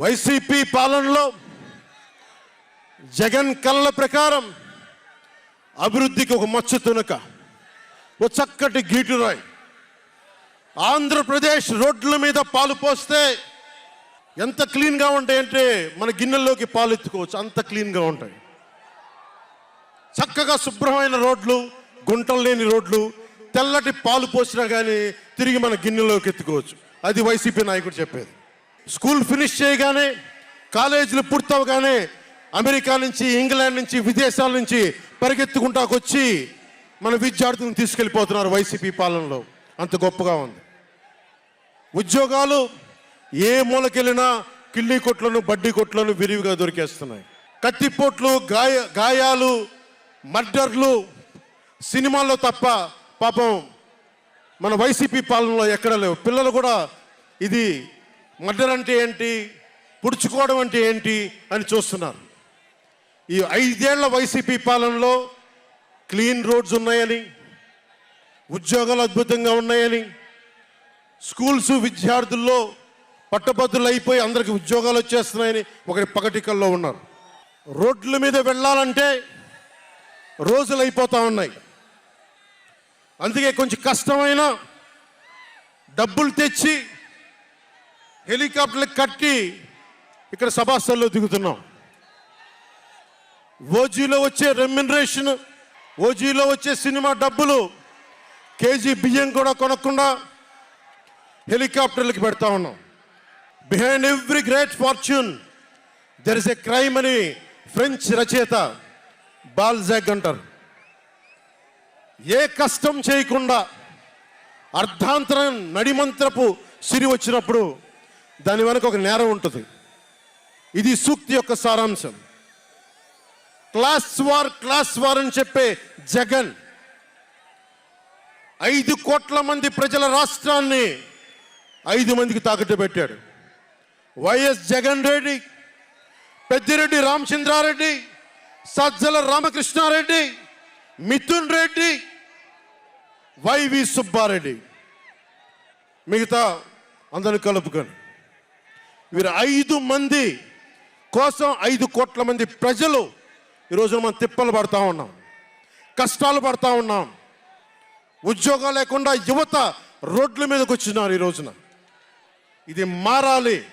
YCP పాలనలో జగన్ కళ్ళ ప్రకారం అభివృద్ధికి ఒక మచ్చ తునక ఓ చక్కటి గీటురాయి. ఆంధ్రప్రదేశ్ రోడ్ల మీద పాలు పోస్తే ఎంత క్లీన్గా ఉంటాయంటే మన గిన్నెల్లోకి పాలు ఎత్తుకోవచ్చు అంత క్లీన్గా ఉంటాయి. చక్కగా శుభ్రమైన రోడ్లు గుంటలు లేని రోడ్లు తెల్లటి పాలు పోసినా కానీ తిరిగి మన గిన్నెలోకి ఎత్తుకోవచ్చు. అది వైసీపీ నాయకుడు చెప్పేది. స్కూల్ ఫినిష్ చేయగానే కాలేజీలు పూర్తవగానే అమెరికా నుంచి ఇంగ్లాండ్ నుంచి విదేశాల నుంచి పరిగెత్తుకుంటాకొచ్చి మన విద్యార్థులను తీసుకెళ్ళిపోతున్నారు వైసీపీ పాలనలో. అంత గొప్పగా ఉంది. ఉద్యోగాలు ఏ మూలకెళ్ళినా కిళ్ళీ కొట్లను బడ్డీ కొట్లను విరివిగా దొరికేస్తున్నాయి. కత్తిపోట్లు గాయ గాయాలు మర్డర్లు సినిమాల్లో తప్ప పాపం మన వైసీపీ పాలనలో ఎక్కడ లేవు. పిల్లలు కూడా ఇది మర్డర్ అంటే ఏంటి? పుడుచుకోవడం అంటే ఏంటి అని చూస్తున్నారు. ఈ ఐదేళ్ళ వైసీపీ పాలనలో క్లీన్ రోడ్స్ ఉన్నాయని ఉద్యోగాలు అద్భుతంగా ఉన్నాయని స్కూల్స్ విద్యార్థుల్లో పట్టభద్రులు అయిపోయి అందరికి ఉద్యోగాలు వచ్చేస్తున్నాయని ఒకటి పగటికల్లో ఉన్నారు. రోడ్ల మీద వెళ్ళాలంటే రోజులు అయిపోతూ ఉన్నాయి. అందుకే కొంచెం కష్టమైన డబ్బులు తెచ్చి హెలికాప్టర్లు కట్టి ఇక్కడ సభాస్థల్లో దిగుతున్నాం. ఓజీలో వచ్చే రెమ్యునరేషన్ ఓజీలో వచ్చే సినిమా డబ్బులు కేజీ బియ్యం కూడా కొనకుండా హెలికాప్టర్లకు పెడతా ఉన్నాం. Behind every great fortune there is a crime అని ఫ్రెంచ్ రచయిత బాల్జాగ్ అంటారు. ఏ కష్టం చేయకుండా అర్ధాంతరం నడిమంత్రపు సిరి వచ్చినప్పుడు దాని వెనక ఒక నేరం ఉంటుంది. ఇది సూక్తి యొక్క సారాంశం. క్లాస్ వార్ క్లాస్ వార్ అని చెప్పే జగన్ ఐదు కోట్ల మంది ప్రజల రాష్ట్రాన్ని ఐదు మందికి తాకట్టు పెట్టాడు. YS Jagan Reddy Peddireddy Ramachandra Reddy Sajjala Ramakrishna Reddy Mithun Reddy YV Subba Reddy. మిగతా అందరిని కలుపుకొని. వీరు ఐదు మంది కోసం ఐదు కోట్ల మంది ప్రజలు ఈరోజు మనం తిప్పలు పడతా ఉన్నాం కష్టాలు పడతా ఉన్నాం. ఉద్యోగాలు లేకుండా యువత రోడ్ల మీదకి వచ్చినారు ఈ రోజున. ఇది మారాలి.